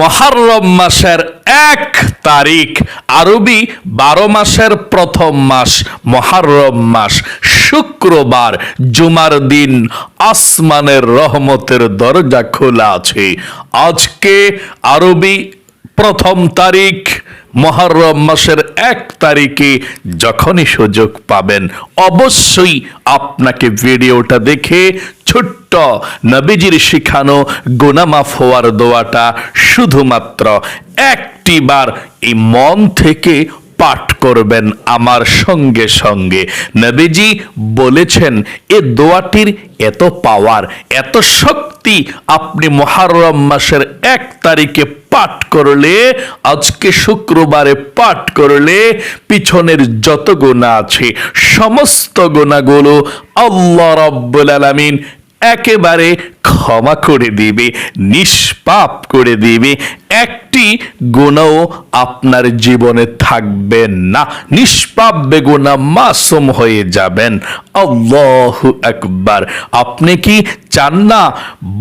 মহারম মাসের এক তারিখ, আরবি বারো মাসের প্রথম মাস, মহারম মাস। শুক্রবার জুমার দিন, আসমানের রহমতের দরজা খোলা আছে। আজকে আরবি প্রথম তারিখ, মহরম মাসের এক তারিখে যখনই সুযোগ পাবেন, অবশ্যই আপনাকে ভিডিওটা দেখে ছোট্ট নবীজির শিখানো গোনামাফ হওয়ার দোয়াটা শুধুমাত্র একটি বার এই মন থেকে পাঠ করবেন আমার সঙ্গে সঙ্গে। নবীজি বলেছেন, এ দোয়াটির এত পাওয়ার এত শক্তি আপনি মহারম মাসের এক তারিখে পাঠ করলে, আজকে শুক্রবারে পাঠ করলে পিছনের যত গোনা আছে, সমস্ত গোনাগুলো আল্লাহ রব্বুল আলামিন একেবারে ক্ষমা করে দিবে, নিষ্পাপ করে দিবে। একটি গুণও আপনার জীবনে থাকবে না। নিষ্পাপ বেগুনা মাসুম হয়ে যাবেন। আল্লাহু একবার আপনি কি চান না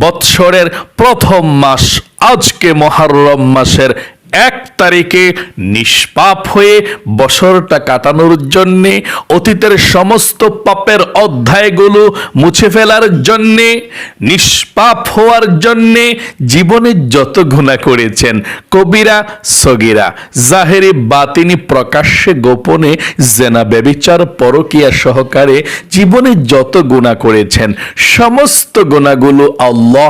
বৎসরের প্রথম মাস, আজকে মহারম মাসের এক তারিখে নিষ্পাপ হয়ে বছরটা কাটানোর জন্যে, অতীতের সমস্ত পাপের অধ্যায়গুলো মুছে ফেলার জন্যে, নিষ্পাপ হওয়ার জন্যে জীবনে যত গুণা করেছেন, কবিরা, সগিরা, জাহেরি, বাতিনি, প্রকাশ্যে, গোপনে, জেনা, ব্যবিচার, পরকিয়া সহকারে জীবনে যত গুণা করেছেন, সমস্ত গুণাগুলো আল্লাহ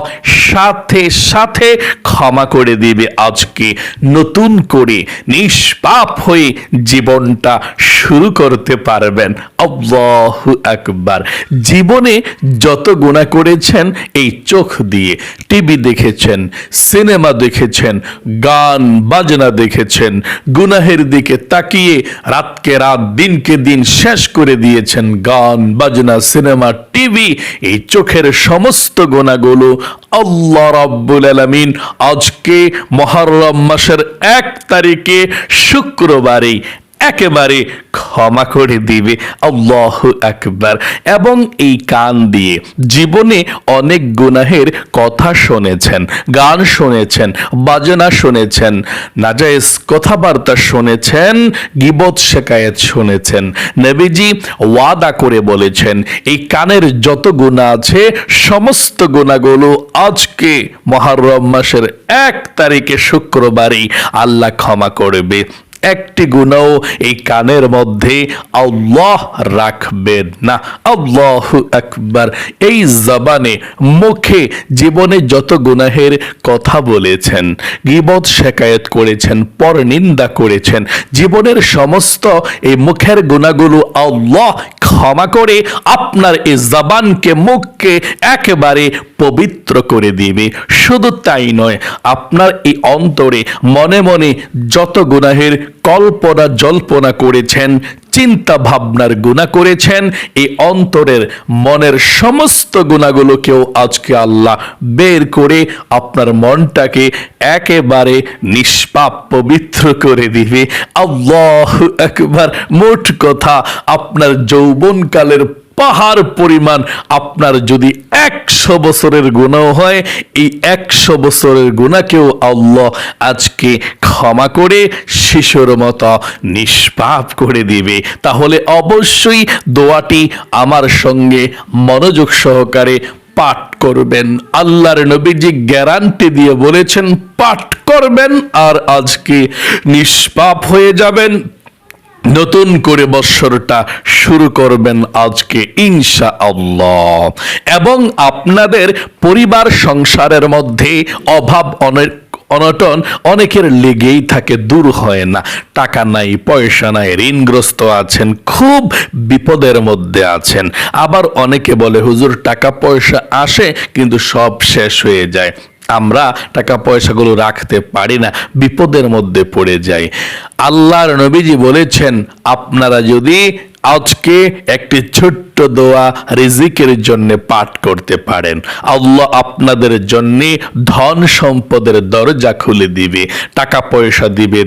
সাথে সাথে ক্ষমা করে দিবে আজকে। নতুন করে নিষ্পাপ হয়ে জীবনটা শুরু করতে পারবেন। আল্লাহু আকবার। জীবনে যত গুণা করেছেন, এই চোখ দিয়ে টিভি দেখেছেন, সিনেমা দেখেছেন, গান, বাজনা দেখেছেন, গুনাহের দিকে তাকিয়ে রাতকে রাত, দিনকে দিন শেষ করে দিয়েছেন গান, বাজনা, সিনেমা, টিভি, এই চোখের সমস্ত গোনাগুলো আল্লাহ রাব্বুল আলামিন আজকে মহরম মাসের এক তারিখে শুক্রবারে একেবারে ক্ষমা করে দিবে। আল্লাহ আকবার। এবং এই কান দিয়ে জীবনে অনেক গুনাহের কথা শুনেছেন, গান শুনেছেন, বাজনা শুনেছেন, নাজায়েজ কথাবার্তা শুনেছেন, গিবত শেকায়েত শুনেছেন। নবীজি ওয়াদা করে বলেছেন, এই কানের যত গুণা আছে, সমস্ত গুণাগুলো আজকে মহারম মাসের এক তারিখে শুক্রবারই আল্লাহ ক্ষমা করবে। একটি গুণও এই কানের মধ্যে আল্লাহ রাখবেন না। আল্লাহ আকবার। এই জবানে, মুখে জীবনে যত গুনাহের কথা বলেছেন, গিবত শেকায়ত করেছেন পর নিন্দা করেছেন, জীবনের সমস্ত এই মুখের গুণাগুলো আল্লাহ ক্ষমা করে আপনার এই জবানকে, মুখকে একেবারে পবিত্র করে দিবে। শুধু তাই নয়, আপনার এই অন্তরে মনে মনে যত গুনাহের কল্পনা, জল্পনা করেছেন চিন্তা ভাবনার গুণা করেছেন, এই অন্তরের মনের সমস্ত গুণাগুলোকেও আজকে আল্লাহ বের করে আপনার মনটাকে একেবারে নিষ্পাপ, পবিত্র করে দিবে। আল্লাহ একবার মোট কথা, আপনার যৌবনকালের পাহাড় পরিমাণ আপনার যদি একশো বছরের গুণাও হয়, এই একশো বছরের গুণাকেও আল্লাহ আজকে ক্ষমা করে, শিশুর মতো নিষ্পাপ করে দিবে। তাহলে অবশ্যই দোয়াটি আমার সঙ্গে মনোযোগ সহকারে পাঠ করবেন। আল্লাহর নবীজি গ্যারান্টি দিয়ে বলেছেন, পাঠ করবেন আর আজকে নিষ্পাপ হয়ে যাবেন। নতুন করে বৎসরটা শুরু করবেন আজকে ইনশা আল্লাহ এবং আপনাদের পরিবার সংসারের মধ্যে অভাব অনেক অনটন অনেকের লেগেই থাকে, দূর হয় না। টাকা নাই, পয়সা নাই, ঋণগ্রস্ত আছেন, খুব বিপদের মধ্যে আছেন। আবার অনেকে বলে, হুজুর, টাকা, পয়সা আসে, কিন্তু সব শেষ হয়ে যায়। আমরা টাকা পয়সাগুলো রাখতে পারি না, বিপদের মধ্যে পড়ে যাই। আল্লাহর নবীজি বলেছেন, আপনারা যদি আজকে একটি ছোট্ট ছোট্ট দোয়া রিজিকের জন্য পাঠ করতে পারেন। আল্লাহ আপনাদের জন্য ধন সম্পদের দরজা খুলে দিবে, টাকা পয়সা দিবে,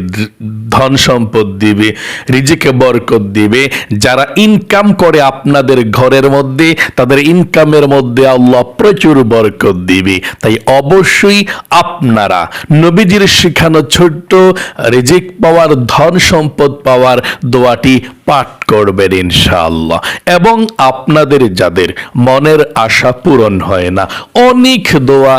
ধন সম্পদ দিবে, রিজিকে বরকত দিবে। যারা ইনকাম করে আপনাদের ঘরের মধ্যে, তাদের ইনকামের মধ্যে আল্লাহ প্রচুর বরকত দিবে। তাই অবশ্যই আপনারা নবীজির শিখানো ছোট্ট রিজিক পাওয়ার, ধন সম্পদ পাওয়ার দোয়াটি পাঠ করবেন ইনশাআল্লাহ। এবং আপনাদের যাদের মনের আশা পূরণ হয় না, অনেক দোয়া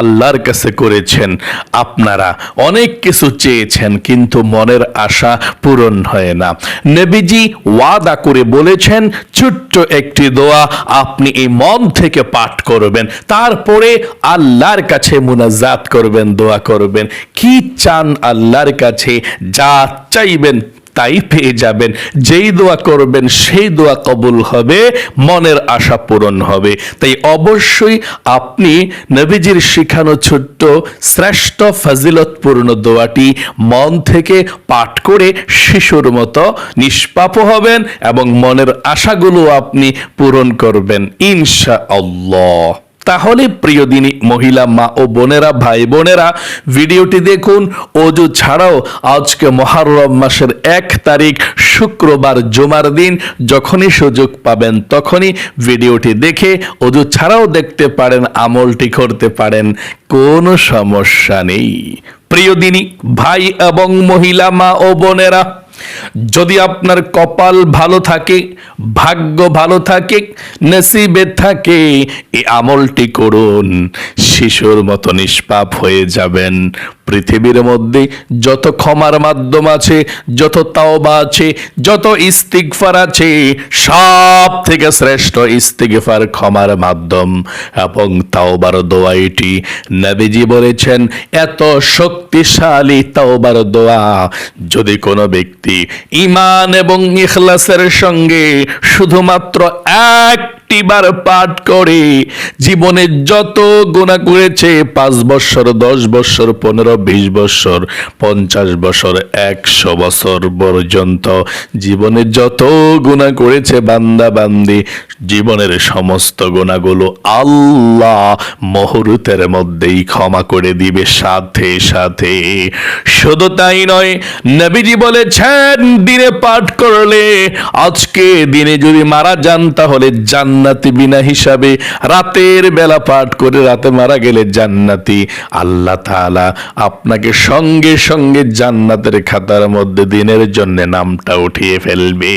আল্লাহর কাছে করেছেন। আপনারা অনেক কিছু চেয়েছেন, কিন্তু মনের আশা পূরণ হয় না। নবীজি ওয়াদা করে বলেছেন, ছোট্ট একটি দোয়া আপনি এই মন থেকে পাঠ করবেন, তারপরে আল্লাহর কাছে মুনাজাত করবেন, দোয়া করবেন। কি চান আল্লাহর কাছে, যা চাইবেন তাই পেয়ে যাবেন। যেই দোয়া করবেন, সেই দোয়া কবুল হবে, মনের আশা পূরণ হবে। তাই অবশ্যই আপনি নবীজির শিখানো ছোট্ট, শ্রেষ্ঠ ফাজিলতপূর্ণ দোয়াটি মন থেকে পাঠ করে শিশুর মতো নিষ্পাপ হবেন এবং মনের আশাগুলো আপনি পূরণ করবেন। ইনশা আল্লাহ তাহলে প্রিয় দিনী মহিলা মা ও বোনেরা, ভাই বোনেরা, ভিডিওটি দেখুন। অজু ছাড়াও আজকে মহারম মাসের এক তারিখ, শুক্রবার জুমার দিন, যখনই সুযোগ পাবেন তখনই ভিডিওটি দেখে অজু ছাড়াও দেখতে পারেন, আমলটি করতে পারেন, কোনো সমস্যা নেই। প্রিয় দিনী, ভাই এবং মহিলা মা ও বোনেরা যদি আপনার কপাল ভালো থাকে, ভাগ্য ভালো থাকে, নসিবে থাকে এই আমলটি করুন, শিশুর মতো নিষ্পাপ হয়ে যাবেন। পৃথিবীর মধ্যে যত ক্ষমার মাধ্যম আছে, যত তাওবা আছে, যত ইস্তিগফার আছে সব থেকে শ্রেষ্ঠ ইস্তিগফার ক্ষমার মাধ্যম এবং তাওবার দোয়া এটি। নবীজি বলেছেন, এত শক্তিশালী তাওবার দোয়া যদি কোনো ব্যক্তি ইমান এবং ইখলাসের সঙ্গে শুধুমাত্র একটি বার পাঠ করে। জীবনে যত গুণা করেছে, পাঁচ বছর, দশ বছর, পনেরো, বিশ বছর, পঞ্চাশ বছর, একশো বছর পর্যন্ত জীবনে যত গুণা করেছে বান্দা বান্দি, জীবনের সমস্ত গুণাগুলো আল্লাহ মুহূর্তের মধ্যেই ক্ষমা করে দিবে সাথে সাথে। শুধু তাই নয়, নবীজি বলেছেন, দিনে পাঠ করলে আজকে দিনে যদি মারা যান, তাহলে জান্নাতি বিনা হিসাবে রাতের বেলা পাঠ করে রাতে মারা গেলে জান্নাতি। আল্লাহ তাআলা আপনাকে সঙ্গে সঙ্গে জান্নাতের খাতার মধ্যে দিনের জন্য নামটা উঠিয়ে ফেলবে।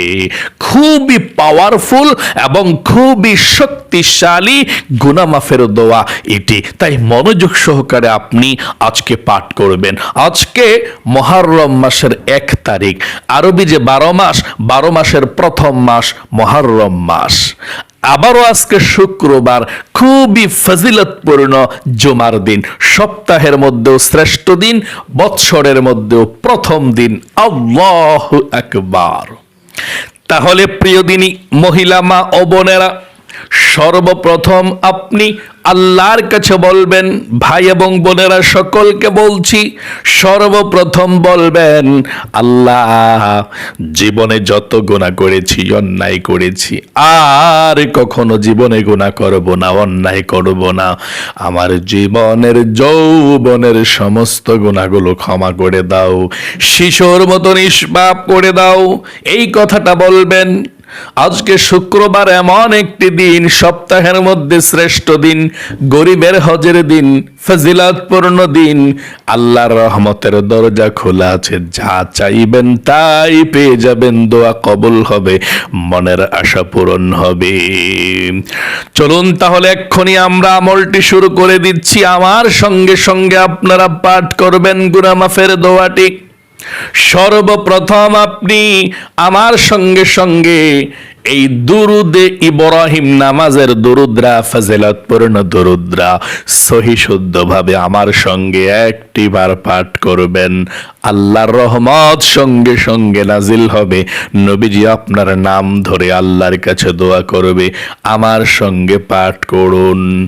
খুবই পাওয়ারফুল এবং খুবই শক্তিশালী গুনামাফের দোয়া এটি। তাই মনোযোগ সহকারে আপনি আজকে পাঠ করবেন। আজকে মহারম মাসের এক তারিখ। আরবি যে বারো মাস, বারো মাসের প্রথম মাস মহারম মাস। আবারও আজকে শুক্রবার খুবই ফজিলতপূর্ণ জুমার দিন। সপ্তাহের মধ্যেও শ্রেষ্ঠ দিন, বৎসরের মধ্যেও প্রথম দিন। আল্লাহ একবার তাহলে প্রিয় দিনী, মহিলা মা ও বোনেরা সর্বপ্রথম আপনি আল্লাহর কাছে বলবেন, ভাই এবং বোনেরা সকলকে বলছি, সর্বপ্রথম বলবেন, আল্লাহ, জীবনে যত গুণা করেছি, অন্যায় করেছি, আর কখনো জীবনে গুণা করব না, অন্যায় করব না। আমার জীবনের যৌবনের সমস্ত গুণাগুলো ক্ষমা করে দাও, শিশুর মতো নিষ্পাপ করে দাও। এই কথাটা বলবেন আজকে শুক্রবার এমন একটি দিন, সপ্তাহের মধ্যে শ্রেষ্ঠ দিন, গরিবের হজের দিন, ফজিলাতপূর্ণ দিন। আল্লাহর রহমতের দরজা খোলা আছে, যা চাইবেন তাই পেয়ে যাবেন, দোয়া কবুল হবে, মনের আশা পূরণ হবে। চলুন তাহলে এক্ষুনি আমরা আমলটি শুরু করে দিচ্ছি। আমার সঙ্গে সঙ্গে আপনারা পাঠ করবেন, গুনামাফের দোয়াটি। সর্বপ্রথম আপনি আমার সঙ্গে সঙ্গে এই দুরুদে ইব্রাহিম নামাজের দুরুদ্রা ফাজিলত পূর্ণ দুরুদ্রা সহি শুদ্ধভাবে আমার সঙ্গে একটি বার পাঠ করবেন। আল্লাহর রহমত সঙ্গে সঙ্গে নাজিল হবে। নবীজি আপনার নাম ধরে আল্লাহর কাছে দোয়া করবে। আমার সঙ্গে পাঠ করুন।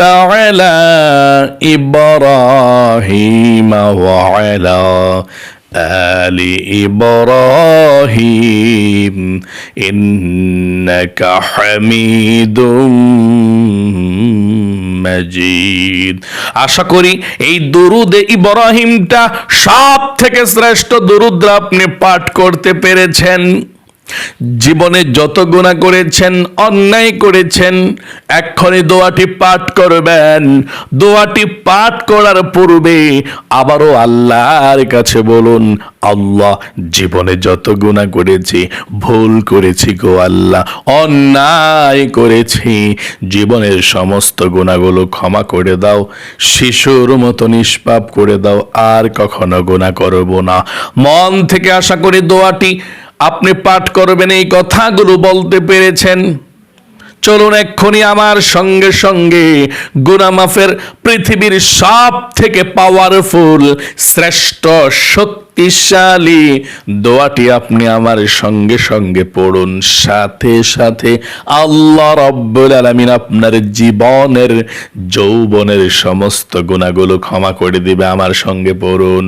على إبراهيم وعلى آل إبراهيم إنك حميد মজিদ আশা করি এই দরুদে ইব্রাহিমটা সব থেকে শ্রেষ্ঠ দরুদ আপনি পাঠ করতে পেরেছেন জীবনে যত গুণা করেছেন, অন্যায় করেছেন, এক্ষণে দোয়াটি পাঠ করবেন। দোয়াটি পাঠ করার পূর্বে আবারও আল্লাহর কাছে বলুন, আল্লাহ, জীবনে যত গুণা করেছি, ভুল করেছি গো আল্লাহ, অন্যায় করেছি। জীবনের সমস্ত গুণাগুলো ক্ষমা করে দাও, শিশুর মতো নিষ্পাপ করে দাও, আর কখনো গুণা করব না। মন থেকে আশা করি দোয়াটি আপনি পাঠ করবেন এই কথাগুলো বলতে পেরেছেন। চলুন এক্ষুনি আমার সঙ্গে সঙ্গে গুনামাফের পৃথিবীর সব থেকে পাওয়ারফুল শ্রেষ্ঠ, শক্তিশালী দোয়াটি আপনি আমার সঙ্গে সঙ্গে পড়ুন। সাথে সাথে আল্লাহ রব্বুল আলমিন আপনার জীবনের, যৌবনের সমস্ত গুণাগুলো ক্ষমা করে দিবে আমার সঙ্গে পড়ুন।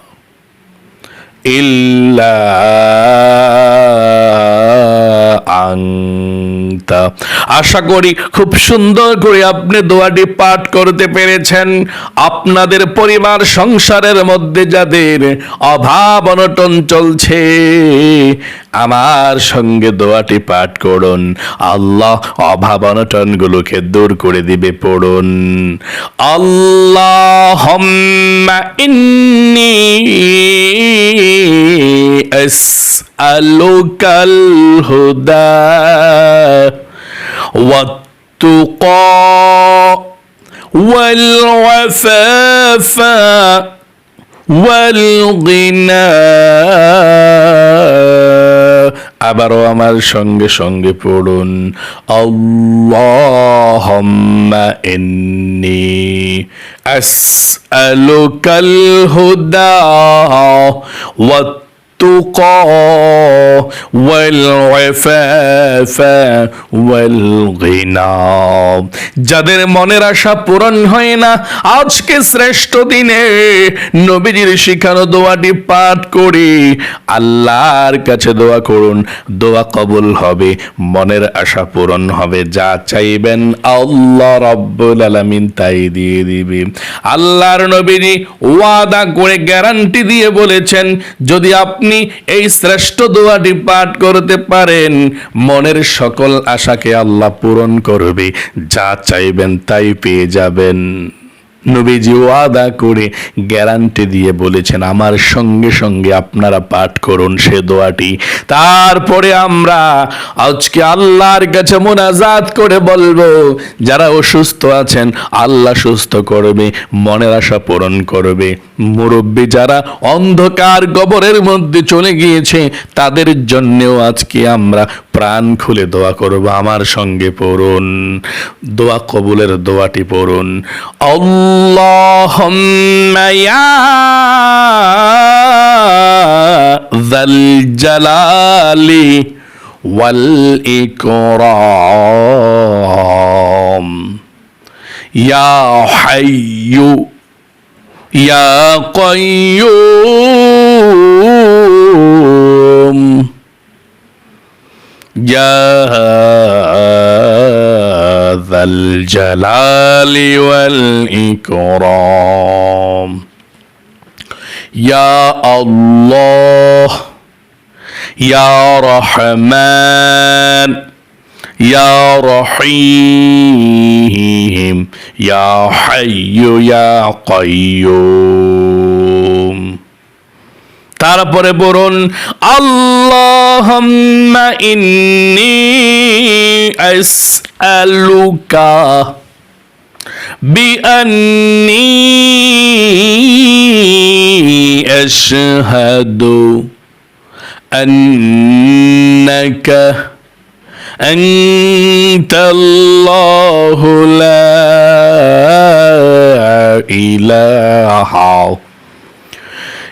إلا আংতা আশা করি খুব সুন্দর করে আপনি দোয়াটি পাঠ করতে পেরেছেন আপনাদের পরিবার সংসারের মধ্যে যাদের অভাব অনটন চলছে আমার সঙ্গে দোয়াটি পাঠ করুন আল্লাহ অভাব অনটনগুলোকে দূর করে দিবে পড়ুন আল্লাহ ইন্নি أسألك الهدى والتقى والعفاف والغنى আবারও আমার সঙ্গে সঙ্গে পড়ুন আল্লাহুম্মা ইন্নি আসআলুকাল হুদা ওয়াত التقى والعفاف والغنى যাদের মনের আশা পূরণ হয় না আজকে শ্রেষ্ঠ দিনে নবীজির শিখানো দোয়াটি পাঠ করে আল্লাহর কাছে দোয়া করুন দোয়া কবুল হবে মনের আশা পূরণ হবে যা চাইবেন আল্লাহ রব্বুল আলামিন তাই দিয়ে দিবে আল্লাহর নবীজি ওয়াদা করে গ্যারান্টি দিয়ে বলেছেন যদি আপনি এই শ্রেষ্ঠ দোয়াটি পাঠ করতে পারেন। মনের সকল আশাকে আল্লাহ পূরণ করবে। যা চাইবেন তাই পেয়ে যাবেন। নবীজি ওয়াদা করে গ্যারান্টি দিয়ে বলেছেন, আমার সঙ্গে সঙ্গে আপনারা পাঠ করুন সে দোয়াটি। তারপরে আমরা আজকে আল্লাহর কাছে মোনাজাত করে বলব, যারা অসুস্থ আছেন, আল্লাহ সুস্থ করবে, মনের আশা পূরণ করবে। মুরব্বী যারা অন্ধকার গবরের মধ্যে চলে গিয়েছে, তাদের জন্যেও আজকে আমরা প্রাণ খুলে দোয়া করব, আমার সঙ্গে পড়ুন, দোয়া কবুলের দোয়াটি পড়ুন। আল্লাহুম্মা ইয়া যাল জালালি ওয়াল ইকরাম ইয়া হাইয়ু ইয়া কাইয়ুম يا ذا الجلال والإكرام. يا الله يا رحمن يا رحيم يا حي يا قيوم. তারপরে বলুন আল্লাহুম্মা ইন্নি আসআলুকা বিআন্নি আশহাদু আন্নাকা أنت الله لا إله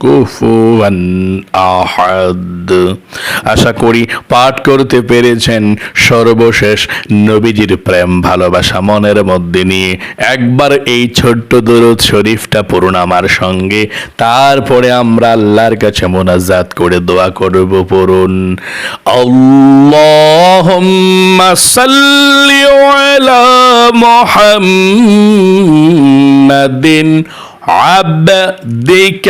কুফুয়ান আহাদ। আশা করি পাঠ করতে পেরেছেন সর্বশেষ নবীজির প্রেম, ভালোবাসা, মনের মধ্যে নিয়ে। একবার এই ছোট্ট দরুদ শরীফটা পড়ুন আমার সঙ্গে। তারপরে আমরা আল্লাহর কাছে মোনাজাত করে দোয়া করব পড়ুন। আল্লাহুম্মা সাল্লি আলা মুহাম্মাদিন। عبدك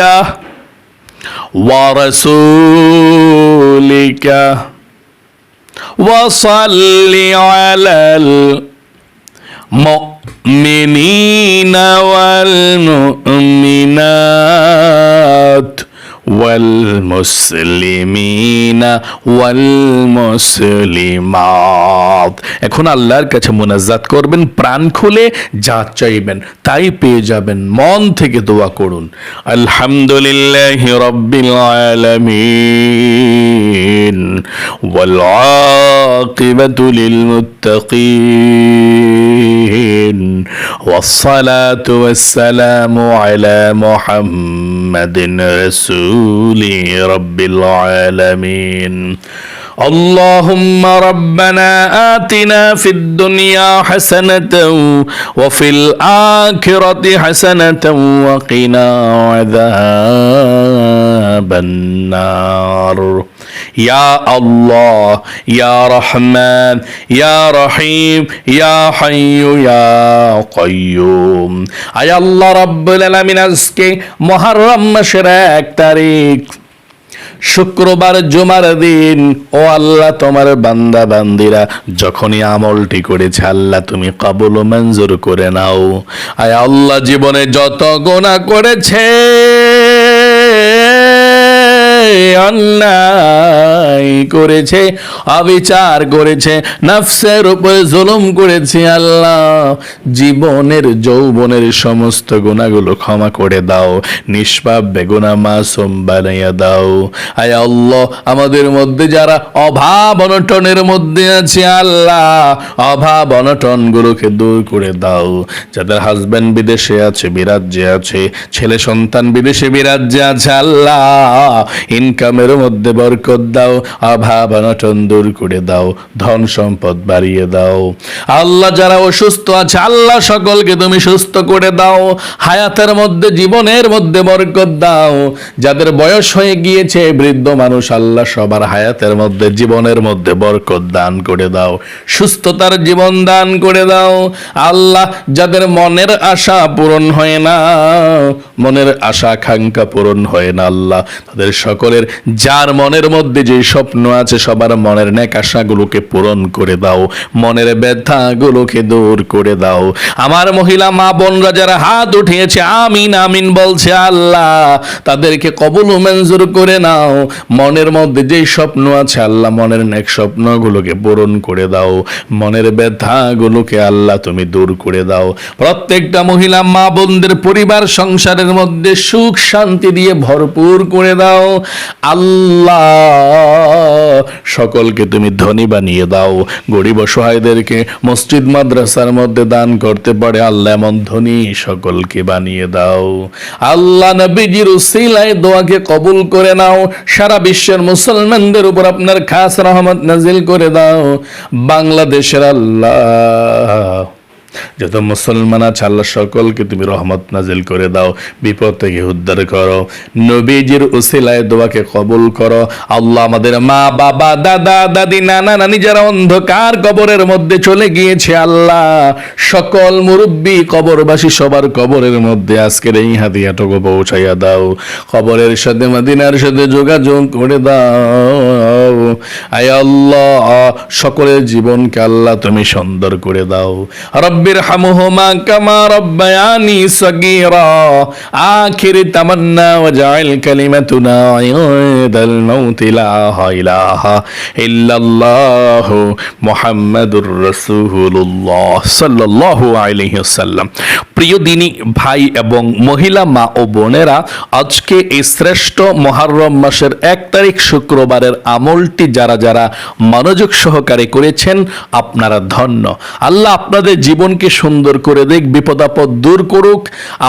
ورسولك وصل على المؤمنين والمؤمنات والمسلمين والمسلمات এখন আল্লাহর কাছে মোনাজাত করবেন প্রাণ খুলে যা চাইবেন তাই পেয়ে যাবেন মন থেকে দোয়া করুন আলহামদুলিল্লাহ রব্বিল আলামিন ওয়াল আকিবাতু লিল মুত্তাকিন والصلاة والسلام على محمد رسول رب العالمين. اللهم ربنا آتنا في الدنيا حسنة وفي الآخرة حسنة وقنا عذاب النار. ইয়া আল্লাহ, ইয়া রহমান, ইয়া রহিম, ইয়া হাইয়ু, ইয়া কয়ুম আয় আল্লাহ রাব্বুল আলামিন, আজকে মুহররম মাসের এক তারিখ। শুক্রবার, জুমার দিন। ও আল্লাহ, তোমার বান্দা বান্দিরা, যখনই আমলটি করেছে, আল্লাহ তুমি কবল মঞ্জুর করে নাও। আয় আল্লাহ, জীবনে যত গোনা করেছে, আল্লাহ অন্যায় করেছে, অবিচার করেছে, নফসের উপরে জুলুম করেছে আল্লাহ। জীবনের, যৌবনের সমস্ত গুণাগুলো ক্ষমা করে দাও, নিষ্পাপ বেগুনা মাসুম বানাইয়া দাও। আয় আল্লাহ, আমাদের মধ্যে যারা অভাব অনটনের মধ্যে আছে আল্লাহ, অভাব অনটন গুলোকে দূর করে দাও। যাদের হাজবেন্ড বিদেশে আছে, বিরাজ্যে আছে, ছেলে সন্তান বিদেশে বিরাজ্যে আছে আল্লাহ ইনকামের মধ্যে বরকত দাও। অভাব অনটন দূর করে দাও ধন সম্পদ বাড়িয়ে দাও। আল্লাহ যারা অসুস্থ আছে, আল্লাহ সকলকে তুমি সুস্থ করে দাও। হায়াতের মধ্যে, জীবনের মধ্যে বরকত দাও। যাদের বয়স হয়ে গিয়েছে, বৃদ্ধ মানুষ, আল্লাহ সবার হায়াতের মধ্যে, জীবনের মধ্যে বরকত দান করে দাও। সুস্থতার জীবন দান করে দাও। আল্লাহ, যাদের মনের আশা পূরণ হয় না, মনের আশা আকাঙ্ক্ষা পূরণ হয় না, আল্লাহ, তাদের সকলের, যার মনের মধ্যে যে স্বপ্ন আছে সবার মনের নেক আশাগুলোকে পূরণ করে দাও। মনের ব্যথাগুলোকে দূর করে দাও। আমার মহিলা মা বোনরা যারা হাত উঠিয়েছে, আমিন আমিন বলছে আল্লাহ, তাদেরকে কবুল মঞ্জুর করে নাও। মনের মধ্যে যেই স্বপ্ন আছে আল্লাহ মনের নেক স্বপ্নগুলোকে পূরণ করে দাও। মনের ব্যথাগুলোকে আল্লাহ তুমি দূর করে দাও। প্রত্যেকটা মহিলা মা বোনদের পরিবার, সংসারের মধ্যে সুখ শান্তি দিয়ে ভরপুর করে দাও। আল্লাহ সকলকে তুমি ধনী বানিয়ে দাও। গরিব অসহায়দেরকে মসজিদ মাদ্রাসার মধ্যে দান করতে পারে আল্লাহ এমন ধনী সকলকে বানিয়ে দাও। আল্লাহ নবীজির উসিলায় দোয়াকে কবুল করে নাও। সারা বিশ্বের মুসলমানদের উপর আপনার খাস রহমত নাজিল করে দাও। বাংলাদেশের আল্লাহ যত মুসলমান আছে, আল্লাহ সকলকে তুমি রহমত নাজিল করে দাও। বিপদ থেকে উদ্ধার করো। নবীজির উসিলায় দোয়াকে কবুল করো। আল্লাহ আমাদের মা, বাবা, দাদা, দাদি, নানা, নানি যারা অন্ধকার কবরের মধ্যে চলে গিয়েছে, আল্লাহ সকল মুরব্বী কবরবাসী সবার কবরের মধ্যে আজকের এই হাতিয়াটুকু পৌঁছাইয়া দাও। কবরের সাথে, মাদিনার সাথে যোগাযোগ করে দাও। আয় আল্লাহ, সকলের জীবনকে আল্লাহ তুমি সুন্দর করে দাও। রব্বির হামুহুমা কামা রব্বায়ানি সগীরা। আখির তামান্না ওয়াজআল কালিমাতুনা ইনদাল মাউত, লা ইলাহা ইল্লাল্লাহ মুহাম্মাদুর রাসূলুল্লাহ সাল্লাল্লাহু আলাইহি ওয়াসাল্লাম। প্রিয় দিনী ভাই এবং মহিলা মা ও বোনেরা, আজকে এই শ্রেষ্ঠ মহারম মাসের এক তারিখ শুক্রবারের আমলটি যারা যারা মনোযোগ সহকারে করেছেন, আপনারা ধন্য। আল্লাহ আপনাদের জীবনকে সুন্দর করে দেখ বিপদ আপদ দূর করুক।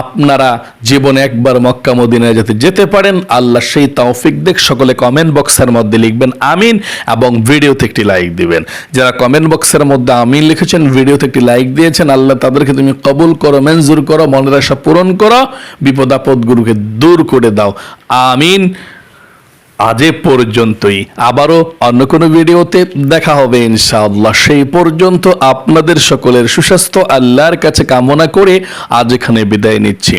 আপনারা জীবনে একবার মক্কা মদিনায় যাতে যেতে পারেন, আল্লাহ সেই তৌফিক দেখ সকলে কমেন্ট বক্সের মধ্যে লিখবেন, আমিন এবং ভিডিওতে একটি লাইক দিবেন। যারা কমেন্ট বক্সের মধ্যে আমিন লিখেছেন, ভিডিওতে একটি লাইক দিয়েছেন, আল্লাহ তাদেরকে তুমি কবুল করো। মঞ্জুর করো মনের আশা পূরণ করো বিপদ গুরুকে দূর করে দাও। আমিন। আজ পর্যন্তই। আবারও অন্য কোনো ভিডিওতে দেখা হবে ইনশাআল্লাহ। সেই পর্যন্ত আপনাদের সকলের সুস্বাস্থ্য, আল্লাহর কাছে কামনা করে আজ এখানে বিদায় নিচ্ছি।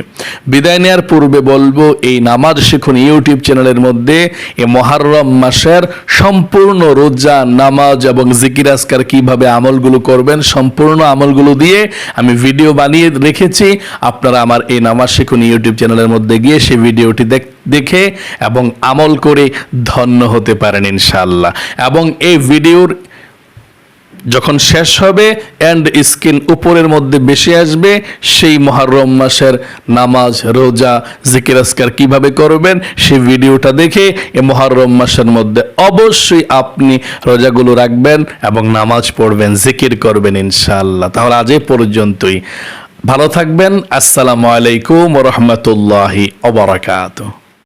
বিদায় নেওয়ার পূর্বে বলব, এই নামাজ শিখুন ইউটিউব চ্যানেলের মধ্যে এ মহারম মাসের সম্পূর্ণ রোজা, নামাজ এবং জিকির আজকার কীভাবে আমলগুলো করবেন, সম্পূর্ণ আমলগুলো দিয়ে আমি ভিডিও বানিয়ে রেখেছি। আপনারা আমার এই নামাজ শিখুন ইউটিউব চ্যানেলের মধ্যে গিয়ে সেই ভিডিওটি দেখ দেখে এবং আমল করে ধন্য হতে পারেন ইনশাল্লাহ এবং এই ভিডিওর যখন শেষ হবে অ্যান্ড স্ক্রিন উপরের মধ্যে বেশি আসবে, সেই মহারম মাসের নামাজ, রোজা, জিকির, আজকার কীভাবে করবেন, সেই ভিডিওটা দেখে এই মহারম মাসের মধ্যে অবশ্যই আপনি রোজাগুলো রাখবেন এবং নামাজ পড়বেন, জিকির করবেন ইনশাআল্লাহ। তাহলে আজ পর্যন্তই। ভালো থাকবেন। আসসালামু আলাইকুম রহমতুল্লাহি অবরাকাতুহ